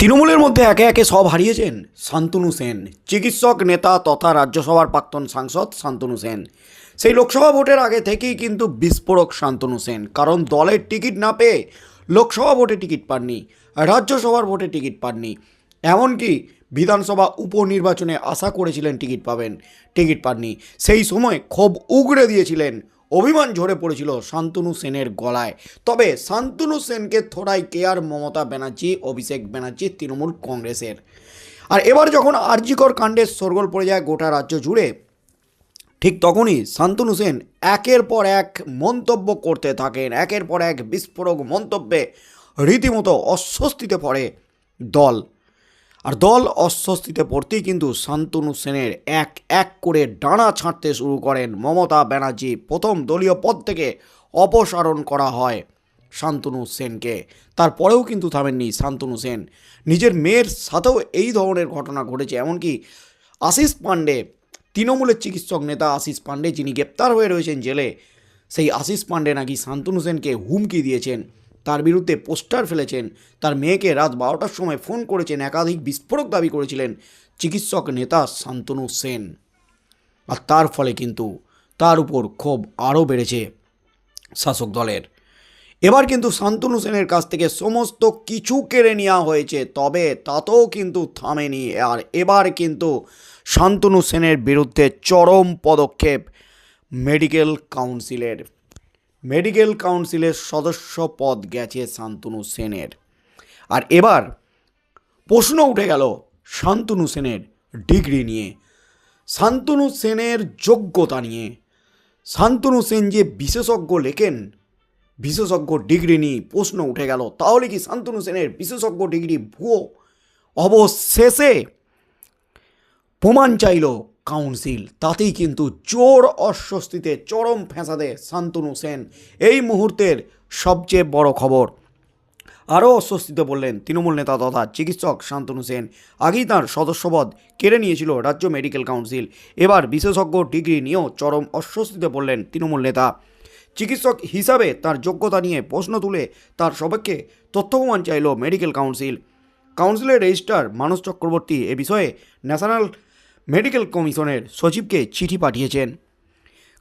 তৃণমূলের মধ্যে একে একে সব হারিয়েছেন শান্তনু সেন। চিকিৎসক, নেতা তথা রাজ্যসভার প্রাক্তন সাংসদ শান্তনু সেন। সেই লোকসভা ভোটের আগে থেকেই কিন্তু বিস্ফোরক শান্তনু সেন। কারণ দলের টিকিট না পেয়ে লোকসভা ভোটে টিকিট পাননি, রাজ্যসভার ভোটে টিকিট পাননি। এমনকি বিধানসভা উপনির্বাচনে আশা করেছিলেন টিকিট পাবেন, টিকিট পাননি। সেই সময় ক্ষোভ উগড়ে দিয়েছিলেন অভিমান ঝরে পড়েছিল শান্তনু সেনের গলায়। তবে শান্তনু সেনকে থোড়াই কেয়ার মমতা ব্যানার্জি, অভিষেক ব্যানার্জি, তৃণমূল কংগ্রেসের। আর এবার যখন আরজিকর কাণ্ডের সরগোল পড়ে যায় গোটা রাজ্য জুড়ে, ঠিক তখনই শান্তনু সেন একের পর এক মন্তব্য করতে থাকেন, একের পর এক বিস্ফোরক মন্তব্যে রীতিমতো অস্বস্তিতে পড়ে দল। আর দল অস্বস্তিতে পড়তেই কিন্তু শান্তনু সেনের এক এক করে ডানা ছাঁটতে শুরু করেন মমতা ব্যানার্জি। প্রথম দলীয় পদ থেকে অপসারণ করা হয় শান্তনু সেনকে। তারপরেও কিন্তু থামেননি শান্তনু সেন। নিজের মেয়ের সাথেও এই ধরনের ঘটনা ঘটেছে। এমনকি আশিস পাণ্ডে, তৃণমূলের চিকিৎসক নেতা আশিস পাণ্ডে যিনি গ্রেপ্তার হয়ে রয়েছেন জেলে, সেই আশিস পাণ্ডে নাকি শান্তনু সেনকে হুমকি দিয়েছেন। তার বিরুদ্ধে পোস্টার ফেলেছেন। তার মেয়েকে রাত বারোটার সময় ফোন করেছেন একাধিক বিস্ফোরক দাবি করেছিলেন চিকিৎসক নেতা শান্তনু সেন। আর তার ফলে কিন্তু তার উপর ক্ষোভ আরও বেড়েছে শাসক দলের। এবার কিন্তু শান্তনু সেনের কাছ থেকে সমস্ত কিছু কেড়ে নেওয়া হয়েছে, তবে তাতেও কিন্তু থামেনি। আর এবার কিন্তু শান্তনু সেনের বিরুদ্ধে চরম পদক্ষেপ মেডিকেল কাউন্সিলের। মেডিকেল কাউন্সিলের সদস্য পদ গেছে শান্তনু সেনের। আর এবার প্রশ্ন উঠে গেল শান্তনু সেনের ডিগ্রি নিয়ে। শান্তনু সেনের যোগ্যতা নিয়ে। শান্তনু সেন যে বিশেষজ্ঞ লেখেন, বিশেষজ্ঞ ডিগ্রি নিয়ে প্রশ্ন উঠে গেল, তাহলে কি শান্তনু সেনের বিশেষজ্ঞ ডিগ্রি ভুয়ো অবশেষে প্রমাণ চাইল কাউন্সিল, তাতেই কিন্তু জোর অস্বস্তিতে চরম ফ্যাঁসাদে শান্তনু সেন। এই মুহূর্তের সবচেয়ে বড় খবর। আরও অস্বস্তিতে বললেন তৃণমূল নেতা তথা চিকিৎসক শান্তনু সেন। আগেই তাঁর সদস্যপদ কেড়ে নিয়েছিল রাজ্য মেডিকেল কাউন্সিল। এবার বিশেষজ্ঞ ডিগ্রি নিয়েও চরম অস্বস্তিতে বললেন তৃণমূল নেতা। চিকিৎসক হিসাবে তার যোগ্যতা নিয়ে প্রশ্ন তুলে তার সপক্ষে তথ্য প্রমাণ চাইল মেডিকেল কাউন্সিল। কাউন্সিলের রেজিস্ট্রার মানস চক্রবর্তী এ বিষয়ে ন্যাশনাল মেডিকেল কমিশনের সচিবকে চিঠি পাঠিয়েছেন।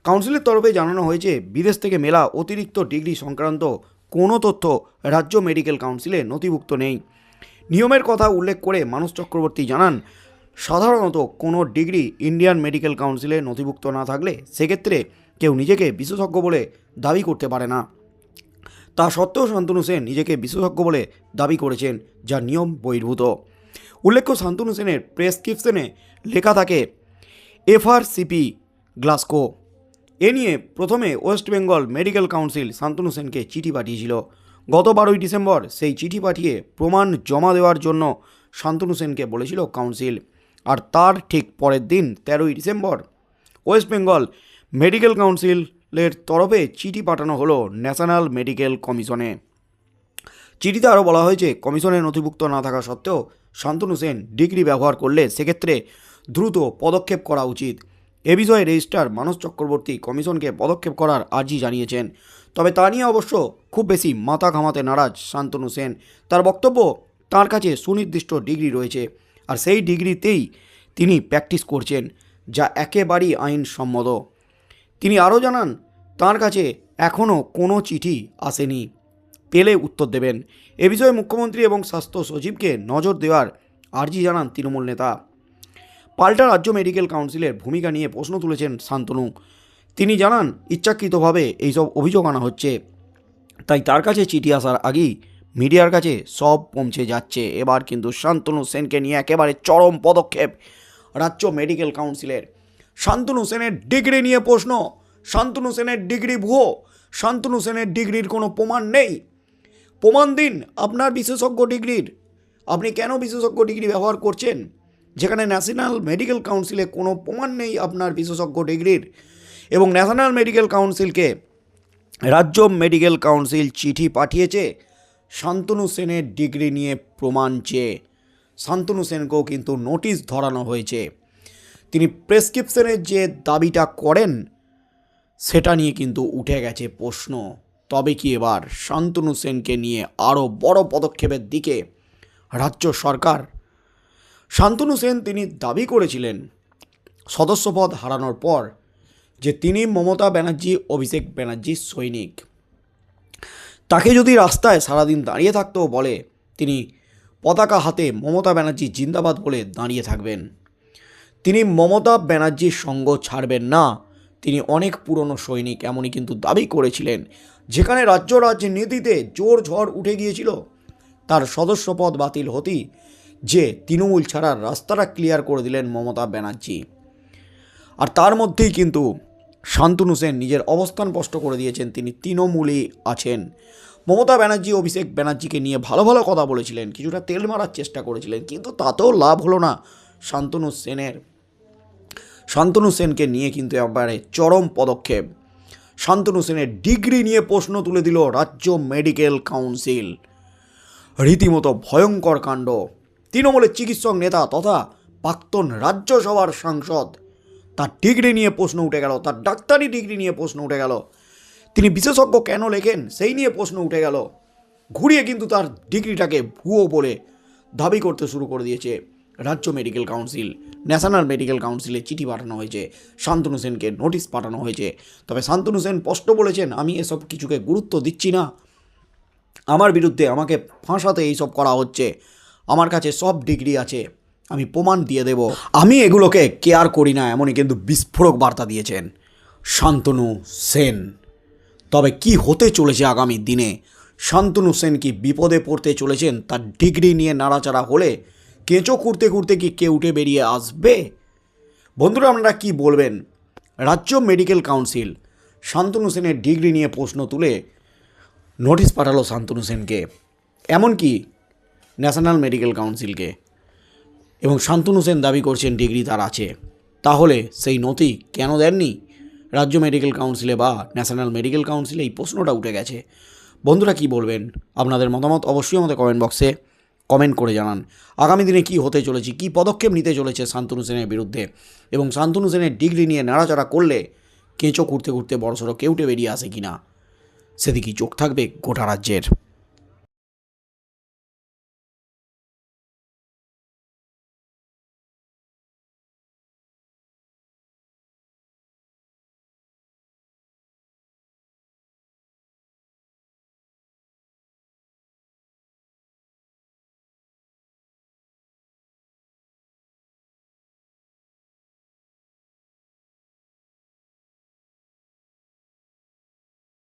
কাউন্সিলের তরফে জানানো হয়েছে, বিদেশ থেকে মেলা অতিরিক্ত ডিগ্রি সংক্রান্ত কোনো তথ্য রাজ্য মেডিকেল কাউন্সিলে নথিভুক্ত নেই। নিয়মের কথা উল্লেখ করে মানস চক্রবর্তী জানান, সাধারণত কোনো ডিগ্রি ইন্ডিয়ান মেডিকেল কাউন্সিলে নথিভুক্ত না থাকলে সেক্ষেত্রে কেউ নিজেকে বিশেষজ্ঞ বলে দাবি করতে পারে না। তা সত্ত্বেও শান্তনু সেন নিজেকে বিশেষজ্ঞ বলে দাবি করেছেন, যা নিয়ম বহির্ভূত। উল্লেখ্য শান্তনু সেনের প্রেসক্রিপশনে লেখা থাকে, এফআরসিপি গ্লাসকো এ নিয়ে প্রথমে West Bengal medical council Shantanu সেনকে চিঠি পাঠিয়েছিল। গত বারোই ডিসেম্বর সেই চিঠি পাঠিয়ে প্রমাণ জমা দেওয়ার জন্য শান্তনু সেনকে বলেছিল কাউন্সিল। আর তার ঠিক পরের দিন তেরোই ডিসেম্বর ওয়েস্ট বেঙ্গল মেডিকেল কাউন্সিলের তরফে চিঠি পাঠানো হলো ন্যাশনাল মেডিকেল কমিশনে। চিঠিতে আরও বলা হয়েছে কমিশনে নথিভুক্ত না থাকা সত্ত্বেও শান্তনু সেন ডিগ্রি ব্যবহার করলে সেক্ষেত্রে দ্রুত পদক্ষেপ করা উচিত। এ বিষয়ে রেজিস্ট্রার মানস চক্রবর্তী কমিশনকে পদক্ষেপ করার আর্জি জানিয়েছেন। তবে তা নিয়ে অবশ্য খুব বেশি মাথা ঘামাতে নারাজ শান্তনু সেন। তার বক্তব্য, তার কাছে সুনির্দিষ্ট ডিগ্রি রয়েছে আর সেই ডিগ্রিতেই তিনি প্র্যাকটিস করছেন, যা একেবারেই আইনসম্মত। তিনি আরও জানান, তার কাছে এখনও কোনো চিঠি আসেনি। পেলে উত্তর দেবেন। এ বিষয়ে মুখ্যমন্ত্রী এবং স্বাস্থ্য সচিবকে নজর দেওয়ার আর্জি জানান তৃণমূল নেতা। পাল্টা রাজ্য মেডিকেল কাউন্সিলের ভূমিকা নিয়ে প্রশ্ন তুলেছেন শান্তনু। তিনি জানান, ইচ্ছাকৃতভাবে এইসব অভিযোগ আনা হচ্ছে। তাই তার কাছে চিঠি আসার আগেই মিডিয়ার কাছে সব পৌঁছে যাচ্ছে। এবার কিন্তু শান্তনু সেনকে নিয়ে একেবারে চরম পদক্ষেপ রাজ্য মেডিকেল কাউন্সিলের। শান্তনু সেনের ডিগ্রি নিয়ে প্রশ্ন। শান্তনু সেনের ডিগ্রি ভুয়ো। শান্তনু সেনের ডিগ্রির কোনো প্রমাণ নেই। প্রমাণ দিন আপনার বিশেষজ্ঞ ডিগ্রির। আপনি কেন বিশেষজ্ঞ ডিগ্রি ব্যবহার করছেন? যেখানে ন্যাশনাল মেডিকেল কাউন্সিলে কোনো প্রমাণ নেই আপনার বিশেষজ্ঞ ডিগ্রির। এবং ন্যাশনাল মেডিকেল কাউন্সিলকে রাজ্য মেডিকেল কাউন্সিল চিঠি পাঠিয়েছে শান্তনু সেনের ডিগ্রি নিয়ে প্রমাণ চেয়ে। শান্তনু সেনকেও কিন্তু নোটিশ ধরানো হয়েছে। তিনি প্রেসক্রিপশনের যে দাবিটা করেন, সেটা নিয়ে কিন্তু উঠে গেছে প্রশ্ন। তবে কি এবার শান্তনু সেনকে নিয়ে আরও বড় পদক্ষেপের দিকে রাজ্য সরকার? শান্তনু সেন তিনি দাবি করেছিলেন সদস্যপদ হারানোর পর যে তিনি মমতা ব্যানার্জি, অভিষেক ব্যানার্জির সৈনিক। তাকে যদি রাস্তায় সারাদিন দাঁড়িয়ে থাকতেও বলে, তিনি পতাকা হাতে মমতা ব্যানার্জি জিন্দাবাদ বলে দাঁড়িয়ে থাকবেন। তিনি মমতা ব্যানার্জির সঙ্গ ছাড়বেন না। তিনি অনেক পুরনো সৈনিক, এমনই কিন্তু দাবি করেছিলেন। যেখানে রাজ্য রাজনীতিতে জোর ঝড় উঠে গিয়েছিল, তার সদস্যপদ বাতিল হতেই যে তৃণমূল ছাড়ার রাস্তাটা ক্লিয়ার করে দিলেন মমতা ব্যানার্জি। আর তার মধ্যেই কিন্তু শান্তনু সেন নিজের অবস্থান স্পষ্ট করে দিয়েছেন, তিনি তৃণমূলে আছেন। মমতা ব্যানার্জি, অভিষেক ব্যানার্জিকে নিয়ে ভালো ভালো কথা বলেছিলেন, কিছুটা তেল মারার চেষ্টা করেছিলেন, কিন্তু তাতেও লাভ হলো না শান্তনু সেনের। শান্তনু সেনকে নিয়ে কিন্তু এবারে চরম পদক্ষেপ। শান্তনু সেনের ডিগ্রি নিয়ে প্রশ্ন তুলে দিল রাজ্য মেডিকেল কাউন্সিল। রীতিমতো ভয়ঙ্কর কাণ্ড। তৃণমূলের চিকিৎসক নেতা তথা প্রাক্তন রাজ্যসভার সাংসদ। তার ডিগ্রি নিয়ে প্রশ্ন উঠে গেল, তার ডাক্তারি ডিগ্রি নিয়ে প্রশ্ন উঠে গেল। তিনি বিশেষজ্ঞ কেন লেখেন সেই নিয়ে প্রশ্ন উঠে গেল। ঘুরিয়ে কিন্তু তার ডিগ্রিটাকে ভুয়ো বলে দাবি করতে শুরু করে দিয়েছে। রাজ্য মেডিকেল কাউন্সিল, ন্যাশনাল মেডিকেল কাউন্সিলে চিঠি পাঠানো হয়েছে, শান্তনু সেনকে নোটিশ পাঠানো হয়েছে। তবে শান্তনু সেন স্পষ্ট বলেছেন, আমি এসব কিছুকে গুরুত্ব দিচ্ছি না। আমার বিরুদ্ধে আমাকে ফাঁসাতে এইসব করা হচ্ছে। আমার কাছে সব ডিগ্রি আছে। আমি প্রমাণ দিয়ে দেব। আমি এগুলোকে কেয়ার করি না, এমনই কিন্তু বিস্ফোরক বার্তা দিয়েছেন শান্তনু সেন। তবে কি হতে চলেছে আগামী দিনে? শান্তনু সেন কি বিপদে পড়তে চলেছেন? তার ডিগ্রি নিয়ে নাড়াচাড়া হলে কেঁচো খুঁড়তে খুঁড়তে কি কে উঠে বেরিয়ে আসবে? বন্ধুরা, আপনারা কি বলবেন? রাজ্য মেডিকেল কাউন্সিল শান্তনু সেনের ডিগ্রি নিয়ে প্রশ্ন তুলে নোটিশ পাঠালো শান্তনু সেনকে। এমনকি ন্যাশনাল মেডিকেল কাউন্সিলকে। এবং শান্তনু সেন দাবি করছেন ডিগ্রি তার আছে। তাহলে সেই নথি কেন দেননি? রাজ্য মেডিকেল কাউন্সিলে বা ন্যাশনাল মেডিকেল কাউন্সিলে এই প্রশ্নটা উঠে গেছে। বন্ধুরা, কি বলবেন? আপনাদের মতামত অবশ্যই আমাদের কমেন্ট বক্সে। কমেন্ট করে জানান। আগামী দিনে কি হতে চলেছে, কি পদক্ষেপ নিতে চলেছে শান্তনু সেনের বিরুদ্ধে? এবং শান্তনু সেনের ডিগ্রি নিয়ে নাড়াচাড়া করলে কেঁচো করতে করতে বড়সড় কেউটে বেরিয়ে আসে কি না সেদিকেই চোখ থাকবে গোটা রাজ্যের।